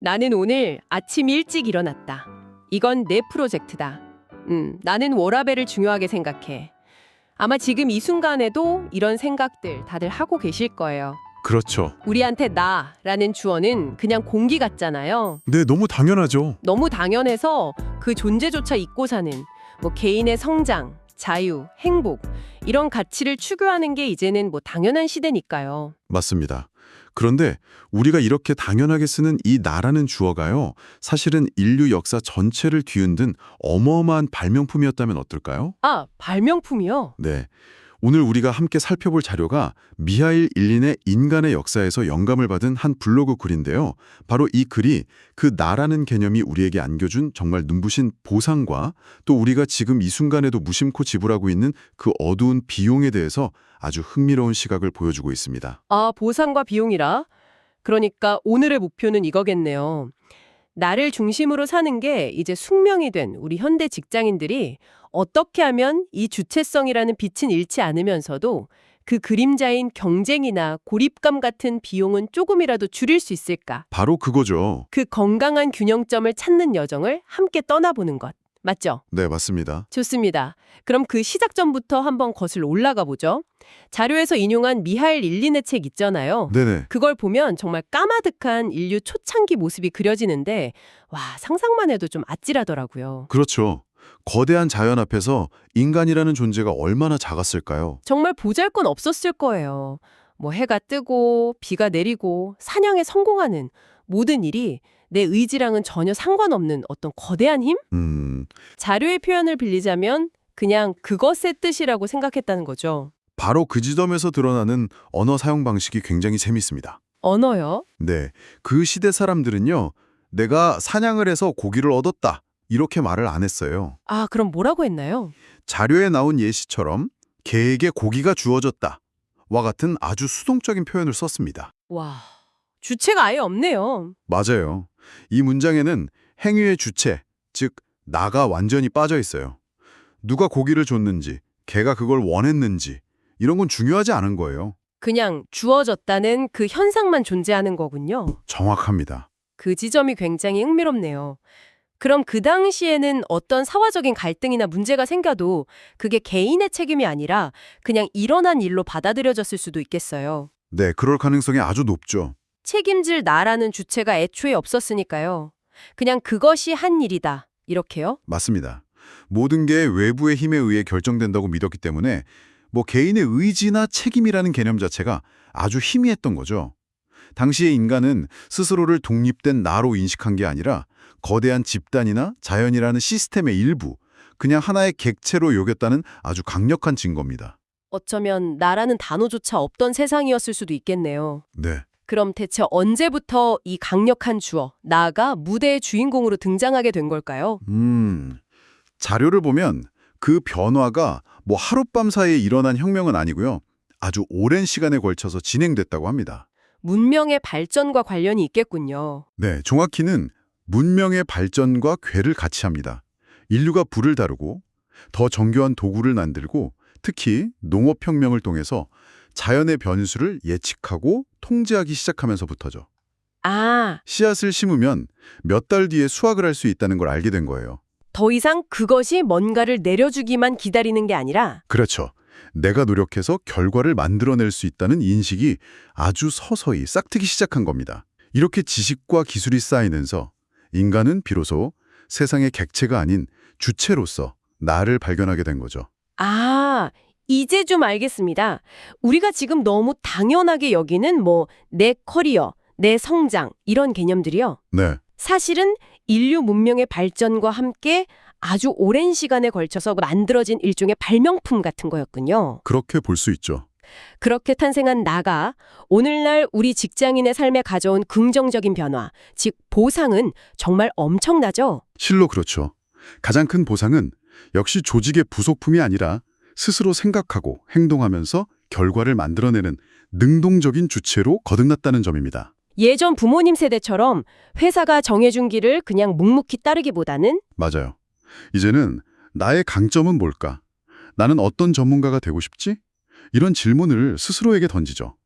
나는 오늘 아침 일찍 일어났다. 이건 내 프로젝트다. 음, 나는 워라벨을 중요하게 생각해. 아마 지금 이 순간에도 이런 생각들 다들 하고 계실 거예요. 그렇죠. 우리한테 나라는 주어는 그냥 공기 같잖아요. 네, 너무 당연하죠. 너무 당연해서 그 존재조차 잊고 사는 뭐 개인의 성장, 자유, 행복 이런 가치를 추구하는 게 이제는 뭐 당연한 시대니까요. 맞습니다. 그런데 우리가 이렇게 당연하게 쓰는 이 나라는 주어가요. 사실은 인류 역사 전체를 뒤흔든 어마어마한 발명품이었다면 어떨까요? 아, 발명품이요? 네. 오늘 우리가 함께 살펴볼 자료가 미하일 일린의 인간의 역사에서 영감을 받은 한 블로그 글인데요. 바로 이 글이 그 나라는 개념이 우리에게 안겨준 정말 눈부신 보상과 또 우리가 지금 이 순간에도 무심코 지불하고 있는 그 어두운 비용에 대해서 아주 흥미로운 시각을 보여주고 있습니다. 아, 보상과 비용이라? 그러니까 오늘의 목표는 이거겠네요. 나를 중심으로 사는 게 이제 숙명이 된 우리 현대 직장인들이 어떻게 하면 이 주체성이라는 빛은 잃지 않으면서도 그 그림자인 경쟁이나 고립감 같은 비용은 조금이라도 줄일 수 있을까? 바로 그거죠. 그 건강한 균형점을 찾는 여정을 함께 떠나보는 것. 맞죠? 네, 맞습니다. 좋습니다. 그럼 그 시작점부터 한번 거슬러 올라가 보죠. 자료에서 인용한 미하일 일린의 책 있잖아요. 네네. 그걸 보면 정말 까마득한 인류 초창기 모습이 그려지는데 와 상상만 해도 좀 아찔하더라고요. 그렇죠. 거대한 자연 앞에서 인간이라는 존재가 얼마나 작았을까요? 정말 보잘것 없었을 거예요. 뭐 해가 뜨고 비가 내리고 사냥에 성공하는 모든 일이 내 의지랑은 전혀 상관없는 어떤 거대한 힘? 음, 자료의 표현을 빌리자면 그냥 그것의 뜻이라고 생각했다는 거죠. 바로 그 지점에서 드러나는 언어 사용 방식이 굉장히 재밌습니다. 언어요? 네, 그 시대 사람들은요, 내가 사냥을 해서 고기를 얻었다. 이렇게 말을 안 했어요. 아 그럼 뭐라고 했나요? 자료에 나온 예시처럼 개에게 고기가 주어졌다. 와 같은 아주 수동적인 표현을 썼습니다. 와 주체가 아예 없네요. 맞아요. 이 문장에는 행위의 주체, 즉 나가 완전히 빠져 있어요. 누가 고기를 줬는지, 개가 그걸 원했는지 이런 건 중요하지 않은 거예요. 그냥 주어졌다는 그 현상만 존재하는 거군요. 정확합니다. 그 지점이 굉장히 흥미롭네요. 그럼 그 당시에는 어떤 사화적인 갈등이나 문제가 생겨도 그게 개인의 책임이 아니라 그냥 일어난 일로 받아들여졌을 수도 있겠어요. 네, 그럴 가능성이 아주 높죠. 책임질 나라는 주체가 애초에 없었으니까요. 그냥 그것이 한 일이다. 이렇게요? 맞습니다. 모든 게 외부의 힘에 의해 결정된다고 믿었기 때문에 뭐 개인의 의지나 책임이라는 개념 자체가 아주 희미했던 거죠. 당시의 인간은 스스로를 독립된 나로 인식한 게 아니라 거대한 집단이나 자연이라는 시스템의 일부, 그냥 하나의 객체로 여겼다는 아주 강력한 증거입니다. 어쩌면 나라는 단어조차 없던 세상이었을 수도 있겠네요. 네. 그럼 대체 언제부터 이 강력한 주어, 나가 무대의 주인공으로 등장하게 된 걸까요? 음, 자료를 보면 그 변화가 뭐 하룻밤 사이에 일어난 혁명은 아니고요. 아주 오랜 시간에 걸쳐서 진행됐다고 합니다. 문명의 발전과 관련이 있겠군요. 네, 정확히는 문명의 발전과 괴를 같이 합니다. 인류가 불을 다루고 더 정교한 도구를 만들고 특히 농업혁명을 통해서 자연의 변수를 예측하고 통제하기 시작하면서부터죠. 아, 씨앗을 심으면 몇 달 뒤에 수확을 할 수 있다는 걸 알게 된 거예요. 더 이상 그것이 뭔가를 내려주기만 기다리는 게 아니라 그렇죠. 내가 노력해서 결과를 만들어낼 수 있다는 인식이 아주 서서히 싹트기 시작한 겁니다. 이렇게 지식과 기술이 쌓이면서 인간은 비로소 세상의 객체가 아닌 주체로서 나를 발견하게 된 거죠. 아, 이제 좀 알겠습니다. 우리가 지금 너무 당연하게 여기는 뭐 내 커리어, 내 성장 이런 개념들이요. 네, 사실은 인류 문명의 발전과 함께 아주 오랜 시간에 걸쳐서 만들어진 일종의 발명품 같은 거였군요. 그렇게 볼 수 있죠. 그렇게 탄생한 나가 오늘날 우리 직장인의 삶에 가져온 긍정적인 변화, 즉 보상은 정말 엄청나죠. 실로 그렇죠. 가장 큰 보상은 역시 조직의 부속품이 아니라 스스로 생각하고 행동하면서 결과를 만들어내는 능동적인 주체로 거듭났다는 점입니다. 예전 부모님 세대처럼 회사가 정해준 길을 그냥 묵묵히 따르기보다는 맞아요. 이제는 나의 강점은 뭘까? 나는 어떤 전문가가 되고 싶지? 이런 질문을 스스로에게 던지죠.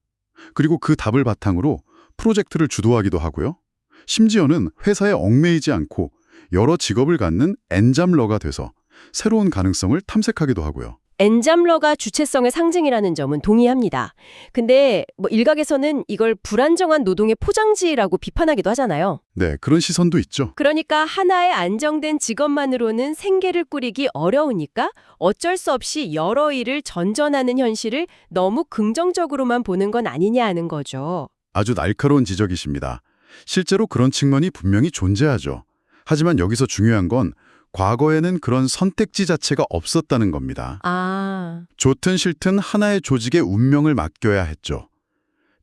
그리고 그 답을 바탕으로 프로젝트를 주도하기도 하고요. 심지어는 회사에 얽매이지 않고 여러 직업을 갖는 엔잡러가 돼서 새로운 가능성을 탐색하기도 하고요. 엔잡러가 주체성의 상징이라는 점은 동의합니다. 근데 뭐 일각에서는 이걸 불안정한 노동의 포장지라고 비판하기도 하잖아요. 네, 그런 시선도 있죠. 그러니까 하나의 안정된 직업만으로는 생계를 꾸리기 어려우니까 어쩔 수 없이 여러 일을 전전하는 현실을 너무 긍정적으로만 보는 건 아니냐 하는 거죠. 아주 날카로운 지적이십니다. 실제로 그런 측면이 분명히 존재하죠. 하지만 여기서 중요한 건 과거에는 그런 선택지 자체가 없었다는 겁니다. 아, 좋든 싫든 하나의 조직의 운명을 맡겨야 했죠.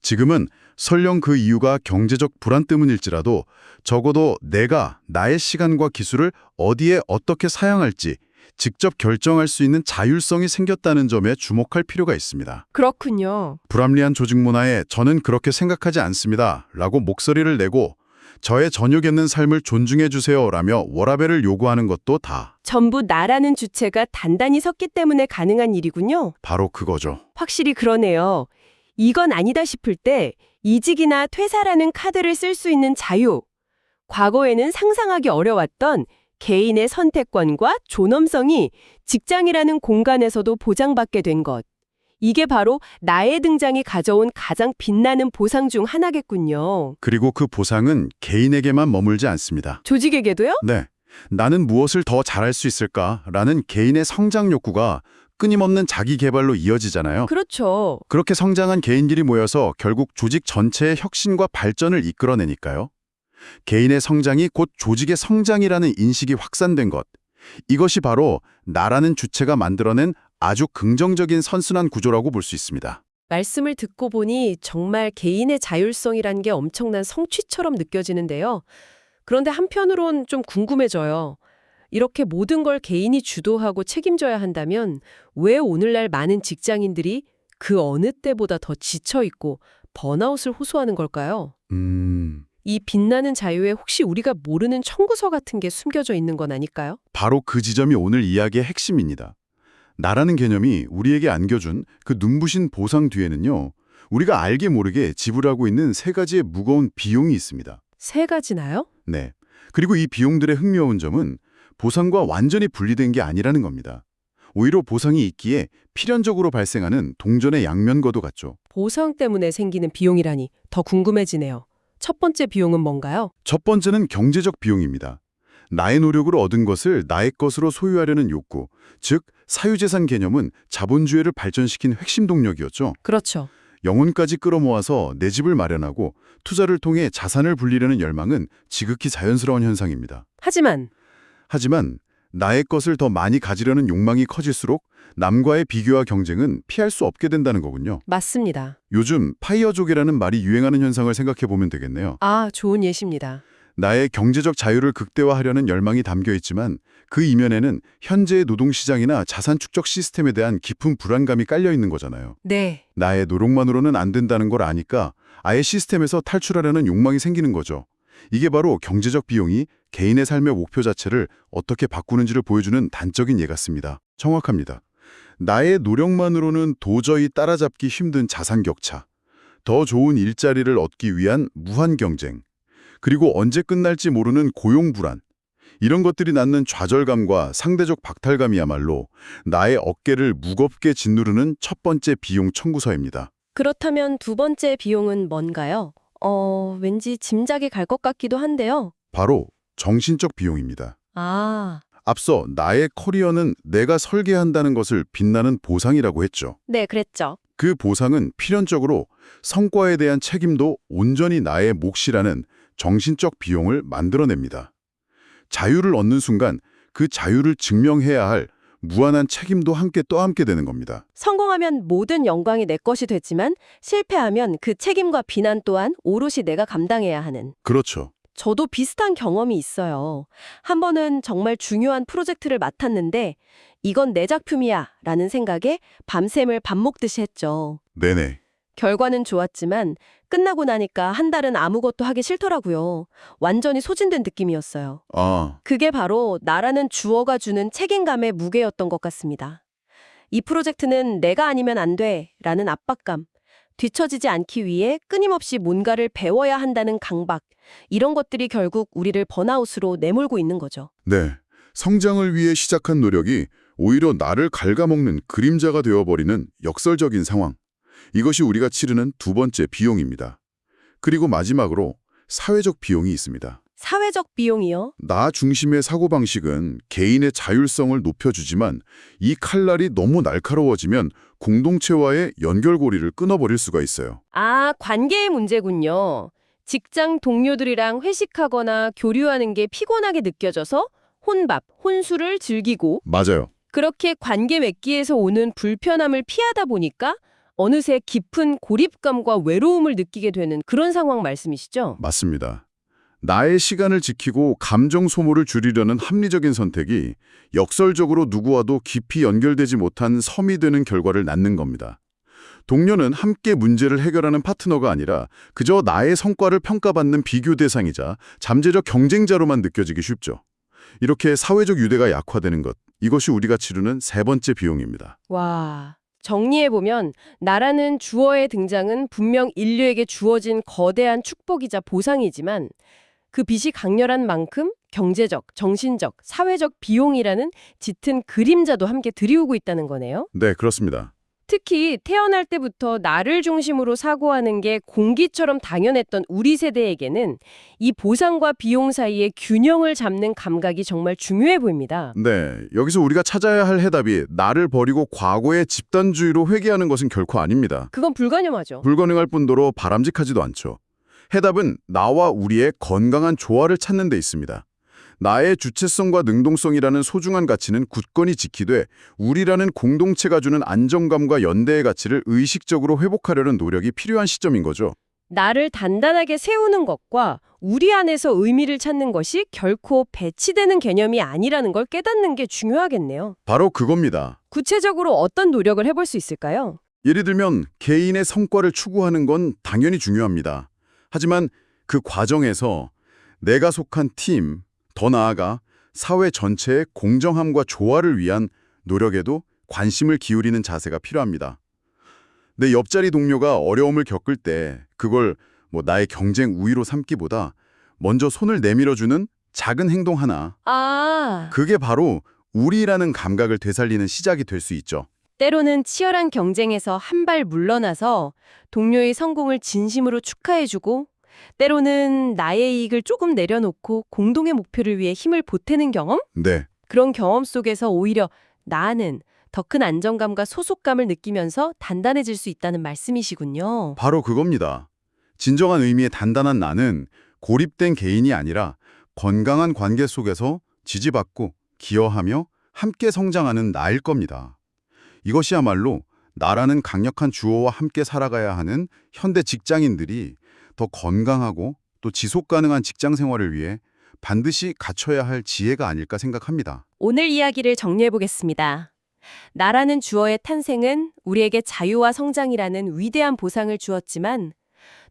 지금은 설령 그 이유가 경제적 불안 때문일지라도 적어도 내가 나의 시간과 기술을 어디에 어떻게 사용할지 직접 결정할 수 있는 자율성이 생겼다는 점에 주목할 필요가 있습니다. 그렇군요. 불합리한 조직 문화에 저는 그렇게 생각하지 않습니다. 라고 목소리를 내고 저의 전역 있는 삶을 존중해 주세요. 라며 워라벨을 요구하는 것도 다 전부 나라는 주체가 단단히 섰기 때문에 가능한 일이군요. 바로 그거죠. 확실히 그러네요. 이건 아니다 싶을 때 이직이나 퇴사라는 카드를 쓸 수 있는 자유. 과거에는 상상하기 어려웠던 개인의 선택권과 존엄성이 직장이라는 공간에서도 보장받게 된 것. 이게 바로 나의 등장이 가져온 가장 빛나는 보상 중 하나겠군요. 그리고 그 보상은 개인에게만 머물지 않습니다. 조직에게도요? 네. 나는 무엇을 더 잘할 수 있을까? 라는 개인의 성장 욕구가 끊임없는 자기 개발로 이어지잖아요. 그렇죠. 그렇게 성장한 개인들이 모여서 결국 조직 전체의 혁신과 발전을 이끌어내니까요. 개인의 성장이 곧 조직의 성장이라는 인식이 확산된 것. 이것이 바로 나라는 주체가 만들어낸 아주 긍정적인 선순환 구조라고 볼 수 있습니다. 말씀을 듣고 보니 정말 개인의 자율성이란 게 엄청난 성취처럼 느껴지는데요. 그런데 한편으론 좀 궁금해져요. 이렇게 모든 걸 개인이 주도하고 책임져야 한다면 왜 오늘날 많은 직장인들이 그 어느 때보다 더 지쳐있고 번아웃을 호소하는 걸까요? 음, 이 빛나는 자유에 혹시 우리가 모르는 청구서 같은 게 숨겨져 있는 건 아닐까요? 바로 그 지점이 오늘 이야기의 핵심입니다. 나라는 개념이 우리에게 안겨준 그 눈부신 보상 뒤에는요. 우리가 알게 모르게 지불하고 있는 세 가지의 무거운 비용이 있습니다. 세 가지나요? 네. 그리고 이 비용들의 흥미로운 점은 보상과 완전히 분리된 게 아니라는 겁니다. 오히려 보상이 있기에 필연적으로 발생하는 동전의 양면과도 같죠. 보상 때문에 생기는 비용이라니 더 궁금해지네요. 첫 번째 비용은 뭔가요? 첫 번째는 경제적 비용입니다. 나의 노력으로 얻은 것을 나의 것으로 소유하려는 욕구, 즉 사유재산 개념은 자본주의를 발전시킨 핵심 동력이었죠. 그렇죠. 영혼까지 끌어모아서 내 집을 마련하고 투자를 통해 자산을 불리려는 열망은 지극히 자연스러운 현상입니다. 하지만 하지만 나의 것을 더 많이 가지려는 욕망이 커질수록 남과의 비교와 경쟁은 피할 수 없게 된다는 거군요. 맞습니다. 요즘 파이어족이라는 말이 유행하는 현상을 생각해 보면 되겠네요. 아, 좋은 예시입니다. 나의 경제적 자유를 극대화하려는 열망이 담겨 있지만 그 이면에는 현재의 노동시장이나 자산 축적 시스템에 대한 깊은 불안감이 깔려 있는 거잖아요. 네. 나의 노력만으로는 안 된다는 걸 아니까 아예 시스템에서 탈출하려는 욕망이 생기는 거죠. 이게 바로 경제적 비용이 개인의 삶의 목표 자체를 어떻게 바꾸는지를 보여주는 단적인 예 같습니다. 정확합니다. 나의 노력만으로는 도저히 따라잡기 힘든 자산 격차, 더 좋은 일자리를 얻기 위한 무한 경쟁, 그리고 언제 끝날지 모르는 고용 불안, 이런 것들이 낳는 좌절감과 상대적 박탈감이야말로 나의 어깨를 무겁게 짓누르는 첫 번째 비용 청구서입니다. 그렇다면 두 번째 비용은 뭔가요? 어, 왠지 짐작이 갈 것 같기도 한데요. 바로 정신적 비용입니다. 아, 앞서 나의 커리어는 내가 설계한다는 것을 빛나는 보상이라고 했죠. 네, 그랬죠. 그 보상은 필연적으로 성과에 대한 책임도 온전히 나의 몫이라는 정신적 비용을 만들어냅니다. 자유를 얻는 순간 그 자유를 증명해야 할 무한한 책임도 함께 떠안게 되는 겁니다. 성공하면 모든 영광이 내 것이 됐지만 실패하면 그 책임과 비난 또한 오롯이 내가 감당해야 하는. 그렇죠. 저도 비슷한 경험이 있어요. 한 번은 정말 중요한 프로젝트를 맡았는데 이건 내 작품이야 라는 생각에 밤샘을 밥 먹듯이 했죠. 네네. 결과는 좋았지만 끝나고 나니까 한 달은 아무것도 하기 싫더라고요. 완전히 소진된 느낌이었어요. 아, 그게 바로 나라는 주어가 주는 책임감의 무게였던 것 같습니다. 이 프로젝트는 내가 아니면 안 돼 라는 압박감, 뒤처지지 않기 위해 끊임없이 뭔가를 배워야 한다는 강박, 이런 것들이 결국 우리를 번아웃으로 내몰고 있는 거죠. 네. 성장을 위해 시작한 노력이 오히려 나를 갉아먹는 그림자가 되어버리는 역설적인 상황. 이것이 우리가 치르는 두 번째 비용입니다. 그리고 마지막으로 사회적 비용이 있습니다. 사회적 비용이요? 나 중심의 사고방식은 개인의 자율성을 높여주지만 이 칼날이 너무 날카로워지면 공동체와의 연결고리를 끊어버릴 수가 있어요. 아, 관계의 문제군요. 직장 동료들이랑 회식하거나 교류하는 게 피곤하게 느껴져서 혼밥, 혼술을 즐기고 맞아요. 그렇게 관계 맺기에서 오는 불편함을 피하다 보니까 어느새 깊은 고립감과 외로움을 느끼게 되는 그런 상황 말씀이시죠? 맞습니다. 나의 시간을 지키고 감정 소모를 줄이려는 합리적인 선택이 역설적으로 누구와도 깊이 연결되지 못한 섬이 되는 결과를 낳는 겁니다. 동료는 함께 문제를 해결하는 파트너가 아니라 그저 나의 성과를 평가받는 비교 대상이자 잠재적 경쟁자로만 느껴지기 쉽죠. 이렇게 사회적 유대가 약화되는 것, 이것이 우리가 치르는 세 번째 비용입니다. 와, 정리해보면 나라는 주어의 등장은 분명 인류에게 주어진 거대한 축복이자 보상이지만 그 빚이 강렬한 만큼 경제적, 정신적, 사회적 비용이라는 짙은 그림자도 함께 들이우고 있다는 거네요. 네, 그렇습니다. 특히 태어날 때부터 나를 중심으로 사고하는 게 공기처럼 당연했던 우리 세대에게는 이 보상과 비용 사이의 균형을 잡는 감각이 정말 중요해 보입니다. 네, 여기서 우리가 찾아야 할 해답이 나를 버리고 과거의 집단주의로 회귀하는 것은 결코 아닙니다. 그건 불가능하죠. 불가능할 뿐더러 바람직하지도 않죠. 해답은 나와 우리의 건강한 조화를 찾는 데 있습니다. 나의 주체성과 능동성이라는 소중한 가치는 굳건히 지키되 우리라는 공동체가 주는 안정감과 연대의 가치를 의식적으로 회복하려는 노력이 필요한 시점인 거죠. 나를 단단하게 세우는 것과 우리 안에서 의미를 찾는 것이 결코 배치되는 개념이 아니라는 걸 깨닫는 게 중요하겠네요. 바로 그겁니다. 구체적으로 어떤 노력을 해볼 수 있을까요? 예를 들면 개인의 성과를 추구하는 건 당연히 중요합니다. 하지만 그 과정에서 내가 속한 팀, 더 나아가 사회 전체의 공정함과 조화를 위한 노력에도 관심을 기울이는 자세가 필요합니다. 내 옆자리 동료가 어려움을 겪을 때 그걸 뭐 나의 경쟁 우위로 삼기보다 먼저 손을 내밀어주는 작은 행동 하나, 아, 그게 바로 우리라는 감각을 되살리는 시작이 될 수 있죠. 때로는 치열한 경쟁에서 한 발 물러나서 동료의 성공을 진심으로 축하해주고 때로는 나의 이익을 조금 내려놓고 공동의 목표를 위해 힘을 보태는 경험? 네, 그런 경험 속에서 오히려 나는 더 큰 안정감과 소속감을 느끼면서 단단해질 수 있다는 말씀이시군요. 바로 그겁니다. 진정한 의미의 단단한 나는 고립된 개인이 아니라 건강한 관계 속에서 지지받고 기여하며 함께 성장하는 나일 겁니다. 이것이야말로 나라는 강력한 주어와 함께 살아가야 하는 현대 직장인들이 더 건강하고 또 지속 가능한 직장 생활을 위해 반드시 갖춰야 할 지혜가 아닐까 생각합니다. 오늘 이야기를 정리해 보겠습니다. 나라는 주어의 탄생은 우리에게 자유와 성장이라는 위대한 보상을 주었지만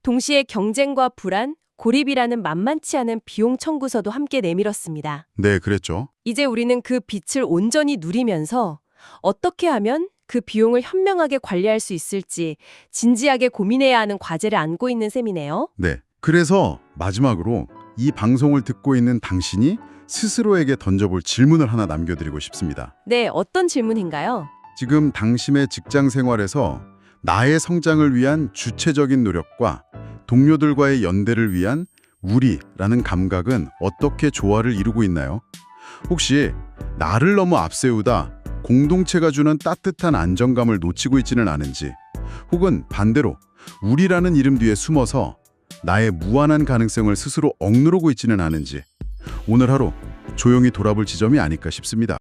동시에 경쟁과 불안, 고립이라는 만만치 않은 비용 청구서도 함께 내밀었습니다. 네, 그랬죠. 이제 우리는 그 빛을 온전히 누리면서 어떻게 하면 그 비용을 현명하게 관리할 수 있을지 진지하게 고민해야 하는 과제를 안고 있는 셈이네요. 네. 그래서 마지막으로 이 방송을 듣고 있는 당신이 스스로에게 던져볼 질문을 하나 남겨드리고 싶습니다. 네, 어떤 질문인가요? 지금 당신의 직장 생활에서 나의 성장을 위한 주체적인 노력과 동료들과의 연대를 위한 우리라는 감각은 어떻게 조화를 이루고 있나요? 혹시 나를 너무 앞세우다 공동체가 주는 따뜻한 안정감을 놓치고 있지는 않은지 혹은 반대로 우리라는 이름 뒤에 숨어서 나의 무한한 가능성을 스스로 억누르고 있지는 않은지 오늘 하루 조용히 돌아볼 지점이 아닐까 싶습니다.